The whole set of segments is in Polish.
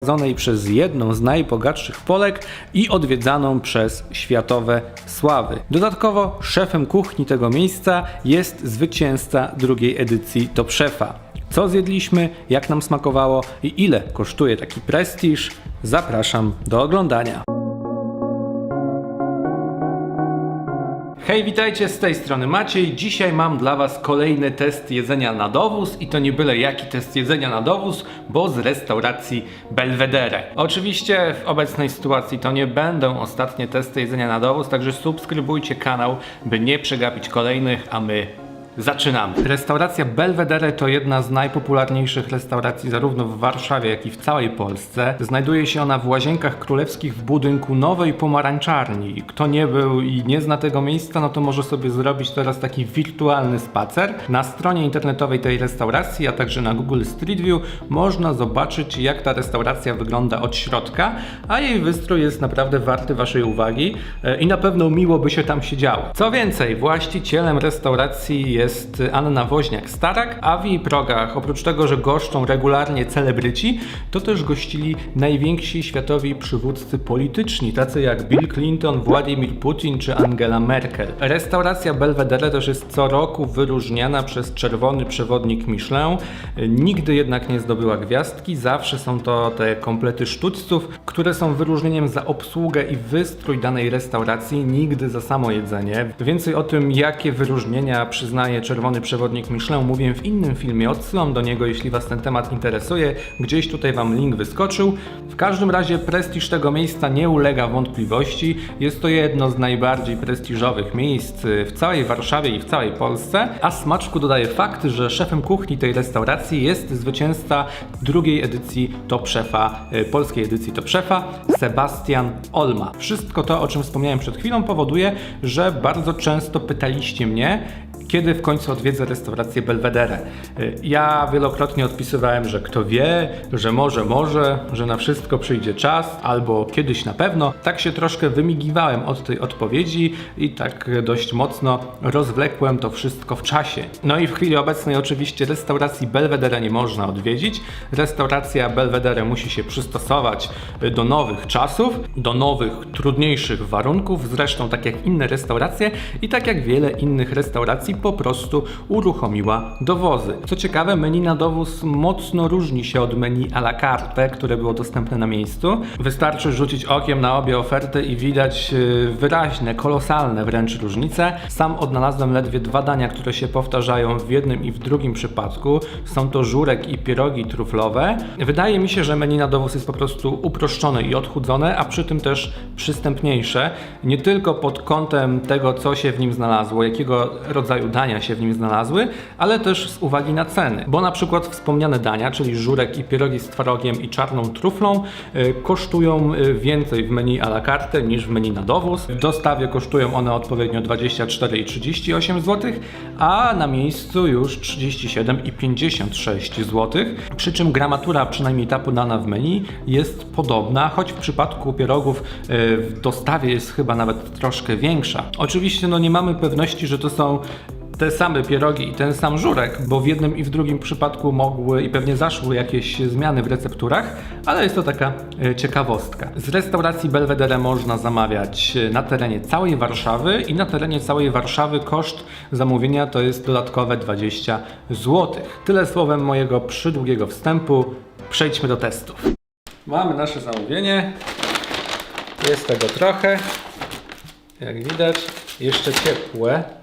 prowadzonej przez jedną z najbogatszych Polek i odwiedzaną przez światowe sławy. Dodatkowo szefem kuchni tego miejsca jest zwycięzca drugiej edycji Top Szefa. Co zjedliśmy, jak nam smakowało i ile kosztuje taki prestiż? Zapraszam do oglądania. Hej, witajcie z tej strony Maciej. Dzisiaj mam dla Was kolejny test jedzenia na dowóz i to nie byle jaki test jedzenia na dowóz, bo z restauracji Belvedere. Oczywiście w obecnej sytuacji to nie będą ostatnie testy jedzenia na dowóz, także subskrybujcie kanał, by nie przegapić kolejnych, a my Zaczynamy. Restauracja Belvedere to jedna z najpopularniejszych restauracji zarówno w Warszawie, jak i w całej Polsce. Znajduje się ona w Łazienkach Królewskich w budynku Nowej Pomarańczarni. Kto nie był i nie zna tego miejsca, no to może sobie zrobić teraz taki wirtualny spacer. Na stronie internetowej tej restauracji, a także na Google Street View można zobaczyć jak ta restauracja wygląda od środka, a jej wystrój jest naprawdę warty Waszej uwagi e, i na pewno miło by się tam siedziało. Co więcej, właścicielem restauracji jest Anna Woźniak-Starak, a w jej progach, oprócz tego, że goszczą regularnie celebryci, to też gościli najwięksi światowi przywódcy polityczni, tacy jak Bill Clinton, Władimir Putin czy Angela Merkel. Restauracja Belvedere też jest co roku wyróżniana przez czerwony przewodnik Michelin. Nigdy jednak nie zdobyła gwiazdki, zawsze są to te komplety sztućców, które są wyróżnieniem za obsługę i wystrój danej restauracji, nigdy za samo jedzenie. Więcej o tym, jakie wyróżnienia przyznaje czerwony przewodnik Michelin, mówię w innym filmie. Odsyłam do niego, jeśli Was ten temat interesuje. Gdzieś tutaj Wam link wyskoczył. W każdym razie prestiż tego miejsca nie ulega wątpliwości. Jest to jedno z najbardziej prestiżowych miejsc w całej Warszawie i w całej Polsce. A smaczku dodaje fakt, że szefem kuchni tej restauracji jest zwycięzca drugiej edycji Top Szefa, e, polskiej edycji Top Szefa, Sebastian Olma. Wszystko to, o czym wspomniałem przed chwilą, powoduje, że bardzo często pytaliście mnie, kiedy w końcu odwiedzę restaurację Belvedere. Y, Ja wielokrotnie odpisywałem, że kto wie, że może, może, że na wszystko przyjdzie czas, albo kiedyś na pewno. Tak się troszkę wymigiwałem od tej odpowiedzi i tak dość mocno rozwlekłem to wszystko w czasie. No i w chwili obecnej oczywiście restauracji Belvedere nie można odwiedzić. Restauracja Belvedere musi się przystosować y, do nowych czasów, do nowych, trudniejszych warunków, zresztą tak jak inne restauracje i tak jak wiele innych restauracji po prostu uruchomiła dowozy. Co ciekawe, menu na dowóz mocno różni się od menu à la carte, które było dostępne na miejscu. Wystarczy rzucić okiem na obie oferty i widać yy, wyraźne, kolosalne wręcz różnice. Sam odnalazłem ledwie dwa dania, które się powtarzają w jednym i w drugim przypadku. Są to żurek i pierogi truflowe. Wydaje mi się, że menu na dowóz jest po prostu uproszczone i odchudzone, a przy tym też przystępniejsze. Nie tylko pod kątem tego, co się w nim znalazło, jakiego rodzaju dania się w nim znalazły, ale też z uwagi na ceny. Bo na przykład wspomniane dania, czyli żurek i pierogi z twarogiem i czarną truflą, y, kosztują y, więcej w menu à la carte niż w menu na dowóz. W dostawie kosztują one odpowiednio 24 i 38 zł, a na miejscu już 37 i 56 zł. Przy czym gramatura, przynajmniej ta podana w menu, jest podobna, choć w przypadku pierogów y, w dostawie jest chyba nawet troszkę większa. Oczywiście no nie mamy pewności, że to są te same pierogi i ten sam żurek, bo w jednym i w drugim przypadku mogły i pewnie zaszły jakieś zmiany w recepturach, ale jest to taka e, ciekawostka. Z restauracji Belvedere można zamawiać e, na terenie całej Warszawy i na terenie całej Warszawy koszt zamówienia to jest dodatkowe 20 zł. Tyle słowem mojego przydługiego wstępu. Przejdźmy do testów. Mamy nasze zamówienie. Jest tego trochę. Jak widać, jeszcze ciepłe,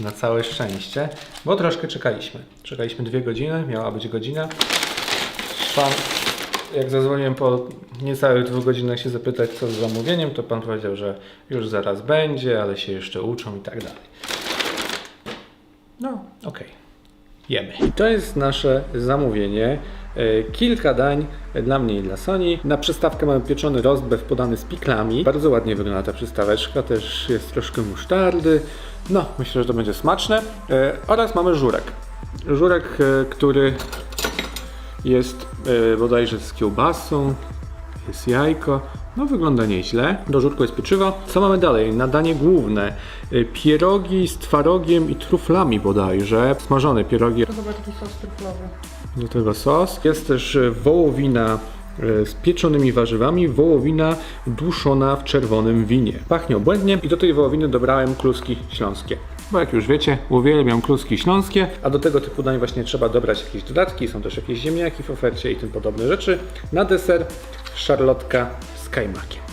na całe szczęście, bo troszkę czekaliśmy. Czekaliśmy dwie godziny, miała być godzina. Pan, jak zadzwoniłem po niecałych dwóch godzinach się zapytać, co z zamówieniem, to pan powiedział, że już zaraz będzie, ale się jeszcze uczą i tak dalej. No, okej. Jemy. I to jest nasze zamówienie. E, Kilka dań dla mnie i dla Soni. Na przystawkę mamy pieczony rozbew podany z piklami. Bardzo ładnie wygląda ta przystaweczka, też jest troszkę musztardy. No, myślę, że to będzie smaczne. E, Oraz mamy żurek. Żurek, e, który jest e, bodajże z kiełbasą, jest jajko. No wygląda nieźle. Do żurku jest pieczywo. Co mamy dalej? Nadanie główne. Pierogi z twarogiem i truflami bodajże. Smażone pierogi To chyba taki sos truflowy. do tego sos. Jest też wołowina z pieczonymi warzywami, wołowina duszona w czerwonym winie. Pachnie obłędnie i do tej wołowiny dobrałem kluski śląskie. Bo jak już wiecie, uwielbiam kluski śląskie, a do tego typu dań właśnie trzeba dobrać jakieś dodatki, są też jakieś ziemniaki w ofercie i tym podobne rzeczy. Na deser szarlotka z kajmakiem.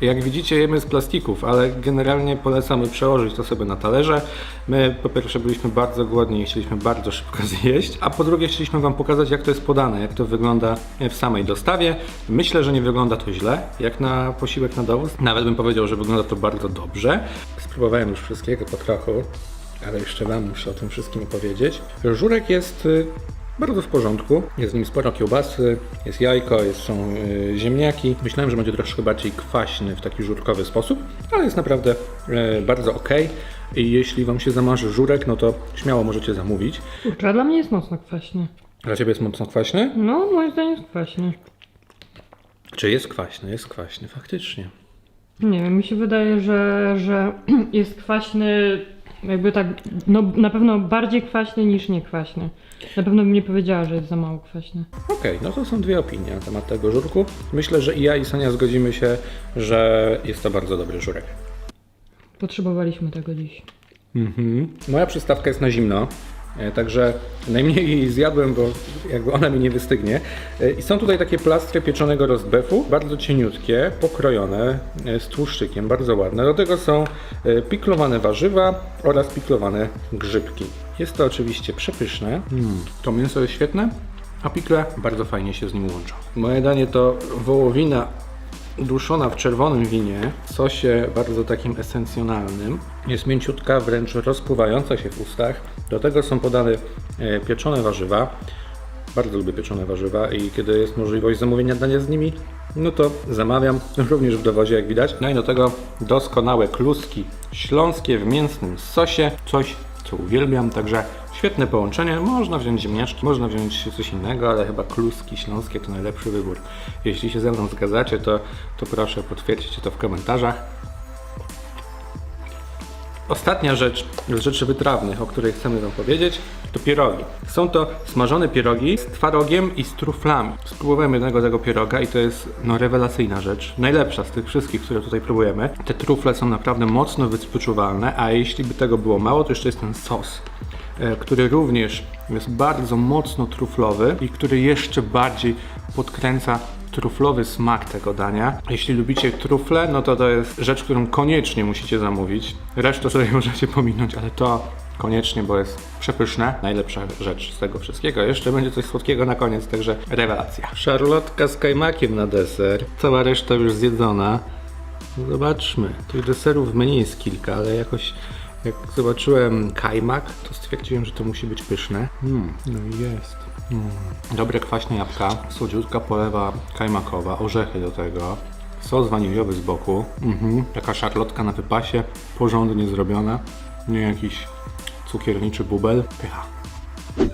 Jak widzicie, jemy z plastików, ale generalnie polecamy przełożyć to sobie na talerze. My po pierwsze byliśmy bardzo głodni i chcieliśmy bardzo szybko zjeść, a po drugie chcieliśmy Wam pokazać, jak to jest podane, jak to wygląda w samej dostawie. Myślę, że nie wygląda to źle, jak na posiłek na dowóz. Nawet bym powiedział, że wygląda to bardzo dobrze. Spróbowałem już wszystkiego po trochu, ale jeszcze Wam muszę o tym wszystkim powiedzieć. Żurek jest y, bardzo w porządku. Jest w nim sporo kiełbasy, jest jajko, jest, są y, ziemniaki. Myślałem, że będzie troszkę bardziej kwaśny w taki żurkowy sposób, ale jest naprawdę y, bardzo ok. I jeśli Wam się zamarzy żurek, no to śmiało możecie zamówić. Kurczę, dla mnie jest mocno kwaśny. Dla Ciebie jest mocno kwaśny? No, moim zdaniem jest kwaśny. Czy jest kwaśny? Jest kwaśny, faktycznie. Nie wiem, mi się wydaje, że, że jest kwaśny, jakby tak, no na pewno bardziej kwaśny niż nie kwaśny. Na pewno bym nie powiedziała, że jest za mało kwaśny. Okej, no to są dwie opinie na temat tego żurku. Myślę, że i ja i Sonia zgodzimy się, że jest to bardzo dobry żurek. Potrzebowaliśmy tego dziś. Mhm. Moja przystawka jest na zimno, także najmniej jej zjadłem, bo jakby ona mi nie wystygnie. E, I są tutaj takie plastry pieczonego rozbefu, bardzo cieniutkie, pokrojone e, z tłuszczykiem, bardzo ładne. Do tego są e, piklowane warzywa oraz piklowane grzybki. Jest to oczywiście przepyszne. Mm. To mięso jest świetne, a pikle bardzo fajnie się z nim łączą. Moje danie to wołowina duszona w czerwonym winie, w sosie bardzo takim esencjonalnym. Jest mięciutka, wręcz rozpływająca się w ustach. Do tego są podane e, pieczone warzywa. Bardzo lubię pieczone warzywa i kiedy jest możliwość zamówienia dania z nimi, no to zamawiam, również w dowozie jak widać. No i do tego doskonałe kluski śląskie w mięsnym sosie, coś co uwielbiam, także świetne połączenie. Można wziąć ziemniaczki, można wziąć coś innego, ale chyba kluski śląskie to najlepszy wybór. Jeśli się ze mną zgadzacie, to, to proszę potwierdźcie to w komentarzach. Ostatnia rzecz z rzeczy wytrawnych, o której chcemy Wam powiedzieć, to pierogi. Są to smażone pierogi z twarogiem i z truflami. Spróbowałem jednego tego pieroga i to jest no, rewelacyjna rzecz. Najlepsza z tych wszystkich, które tutaj próbujemy. Te trufle są naprawdę mocno wyczuwalne, a jeśli by tego było mało, to jeszcze jest ten sos e, który również jest bardzo mocno truflowy i który jeszcze bardziej podkręca truflowy smak tego dania. Jeśli lubicie trufle, no to to jest rzecz, którą koniecznie musicie zamówić. Resztę sobie możecie pominąć, ale to koniecznie, bo jest przepyszne. Najlepsza rzecz z tego wszystkiego. Jeszcze będzie coś słodkiego na koniec, także rewelacja. Szarlotka z kajmakiem na deser. Cała reszta już zjedzona. Zobaczmy. Tych deserów w jest kilka, ale jakoś jak zobaczyłem kajmak, to stwierdziłem, że to musi być pyszne. Mm, no i jest. Mm. Dobre kwaśne jabłka, słodziutka polewa kajmakowa, orzechy do tego, sos waniliowy z boku, mhm. taka szarlotka na wypasie, porządnie zrobiona, nie jakiś cukierniczy bubel. Pycha.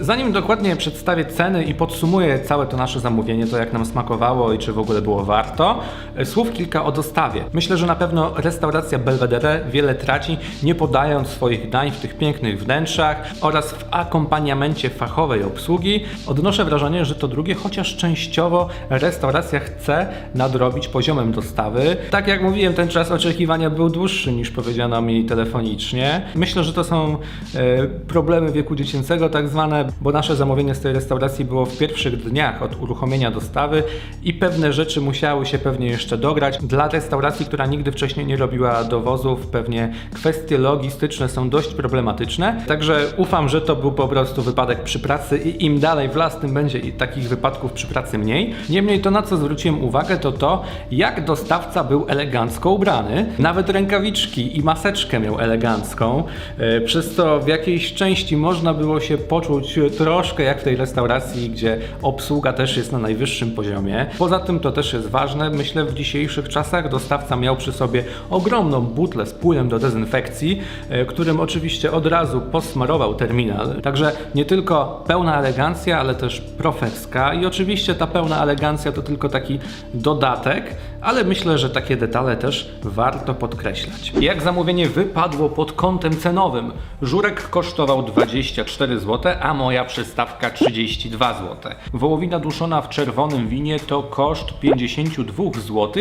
Zanim dokładnie przedstawię ceny i podsumuję całe to nasze zamówienie, to jak nam smakowało i czy w ogóle było warto, e, słów kilka o dostawie. Myślę, że na pewno restauracja Belvedere wiele traci, nie podając swoich dań w tych pięknych wnętrzach oraz w akompaniamencie fachowej obsługi. Odnoszę wrażenie, że to drugie, chociaż częściowo restauracja chce nadrobić poziomem dostawy. Tak jak mówiłem, ten czas oczekiwania był dłuższy niż powiedziano mi telefonicznie. Myślę, że to są e, problemy wieku dziecięcego, tak zwane, bo nasze zamówienie z tej restauracji było w pierwszych dniach od uruchomienia dostawy i pewne rzeczy musiały się pewnie jeszcze dograć. Dla restauracji, która nigdy wcześniej nie robiła dowozów, pewnie kwestie logistyczne są dość problematyczne. Także ufam, że to był po prostu wypadek przy pracy i im dalej w las, tym będzie i takich wypadków przy pracy mniej. Niemniej to, na co zwróciłem uwagę, to to, jak dostawca był elegancko ubrany. Nawet rękawiczki i maseczkę miał elegancką, e, przez co w jakiejś części można było się poczuć troszkę jak w tej restauracji, gdzie obsługa też jest na najwyższym poziomie. Poza tym to też jest ważne, myślę w dzisiejszych czasach dostawca miał przy sobie ogromną butlę z płynem do dezynfekcji, e, którym oczywiście od razu posmarował terminal. Także nie tylko pełna elegancja, ale też profeska i oczywiście ta pełna elegancja to tylko taki dodatek, ale myślę, że takie detale też warto podkreślać. Jak zamówienie wypadło pod kątem cenowym? Żurek kosztował 24 zł, a moja przystawka 32 zł. Wołowina duszona w czerwonym winie to koszt 52 zł,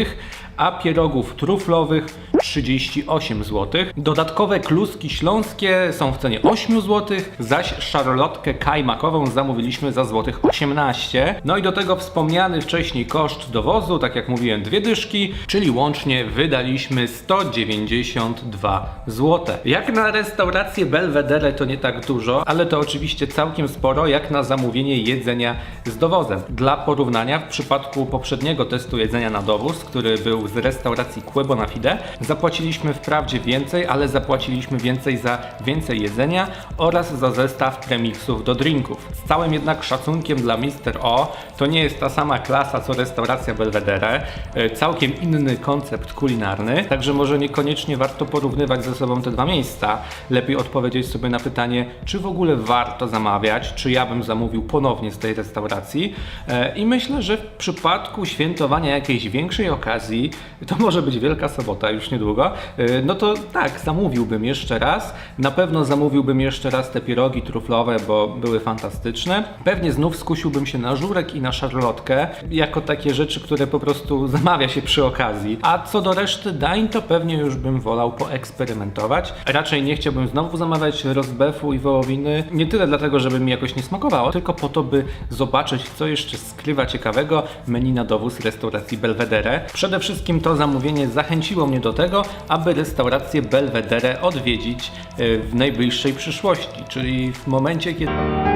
a pierogów truflowych 38 zł. Dodatkowe kluski śląskie są w cenie 8 zł, zaś szarlotkę kajmakową zamówiliśmy za złotych 18. No i do tego wspomniany wcześniej koszt dowozu, tak jak mówiłem, dwie dyszki, czyli łącznie wydaliśmy 192 zł. Jak na restaurację Belvedere to nie tak dużo, ale to oczywiście całkiem sporo jak na zamówienie jedzenia z dowozem. Dla porównania w przypadku poprzedniego testu jedzenia na dowóz, który był z restauracji Quebo na Fide, zapłaciliśmy wprawdzie więcej, ale zapłaciliśmy więcej za więcej jedzenia oraz za zestaw premixów do drinków. Z całym jednak szacunkiem dla Mr. O, to nie jest ta sama klasa co restauracja Belvedere, e, całkiem inny koncept kulinarny, także może niekoniecznie warto porównywać ze sobą te dwa miejsca. Lepiej odpowiedzieć sobie na pytanie, czy w ogóle warto zamawiać, czy ja bym zamówił ponownie z tej restauracji. E, I myślę, że w przypadku świętowania jakiejś większej okazji, to może być Wielka Sobota już niedługo, e, no to tak, zamówiłbym jeszcze raz. Na pewno zamówiłbym jeszcze raz te pierogi truflowe, bo były fantastyczne. Pewnie znów skusiłbym się na żurek i na szarlotkę, jako takie rzeczy, które po prostu zamawia się przy okazji. A co do reszty dań, to pewnie już bym wolał poeksperymentować. Raczej nie chciałbym znowu zamawiać rozbefu i wołowiny. Nie tyle dlatego, żeby mi jakoś nie smakowało, tylko po to, by zobaczyć, co jeszcze skrywa ciekawego menu na dowóz restauracji Belvedere. Przede wszystkim to zamówienie zachęciło mnie do tego, aby restaurację Belvedere odwiedzić e, w najbliższej przyszłości, czyli w momencie, kiedy...